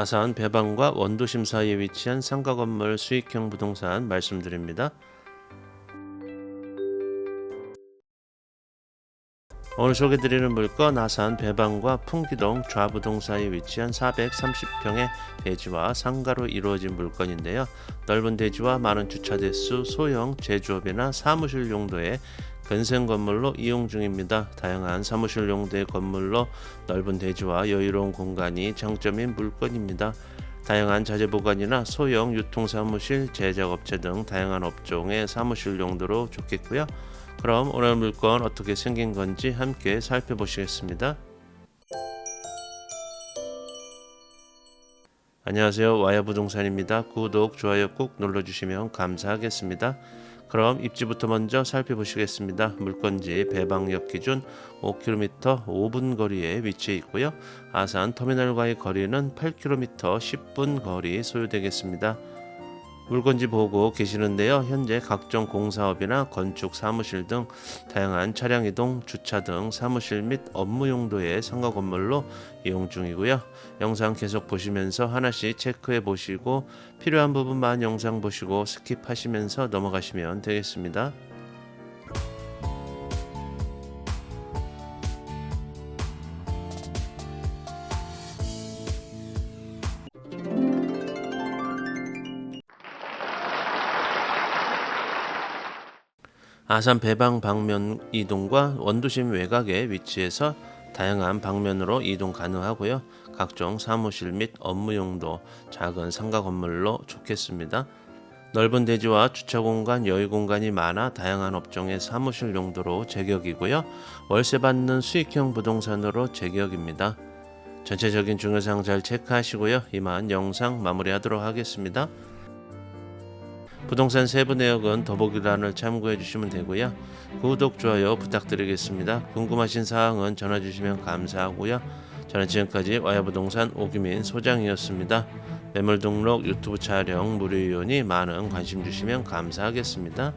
아산 배방과 원도심 사이에 위치한 상가 건물 수익형 부동산 말씀드립니다. 오늘 소개드리는 물건 아산 배방과 풍기동 좌부동 사이에 위치한 430평의 대지와 상가로 이루어진 물건인데요. 넓은 대지와 많은 주차 대수, 소형 제조업이나 사무실 용도의 근생 건물로 이용 중입니다. 다양한 사무실 용도의 건물로 넓은 대지와 여유로운 공간이 장점인 물건입니다. 다양한 자재 보관이나 소형 유통 사무실, 제작업체 등 다양한 업종의 사무실 용도로 좋겠고요. 그럼 오늘 물건 어떻게 생긴 건지 함께 살펴보시겠습니다. 안녕하세요. 와야 부동산입니다. 구독, 좋아요 꼭 눌러주시면 감사하겠습니다. 그럼 입지부터 먼저 살펴보시겠습니다. 물건지 배방역 기준 5km 5분 거리에 위치해 있고요. 아산 터미널과의 거리는 8km 10분 거리 소요되겠습니다. 물건지 보고 계시는데요. 현재 각종 공사업이나 건축 사무실 등 다양한 차량 이동, 주차 등 사무실 및 업무 용도의 상가 건물로 이용 중이고요. 영상 계속 보시면서 하나씩 체크해 보시고 필요한 부분만 영상 보시고 스킵하시면서 넘어가시면 되겠습니다. 아산 배방 방면 이동과 원도심 외곽에 위치해서 다양한 방면으로 이동 가능하고요. 각종 사무실 및 업무 용도 작은 상가 건물로 좋겠습니다. 넓은 대지와 주차 공간, 여유 공간이 많아 다양한 업종의 사무실 용도로 제격이고요. 월세 받는 수익형 부동산으로 제격입니다. 전체적인 중요사항 잘 체크하시고요. 이만 영상 마무리하도록 하겠습니다. 부동산 세부 내역은 더보기란을 참고해 주시면 되고요. 구독, 좋아요 부탁드리겠습니다. 궁금하신 사항은 전화 주시면 감사하고요. 저는 지금까지 와야부동산 오규민 소장이었습니다. 매물 등록, 유튜브 촬영, 무료 이용이 많은 관심 주시면 감사하겠습니다.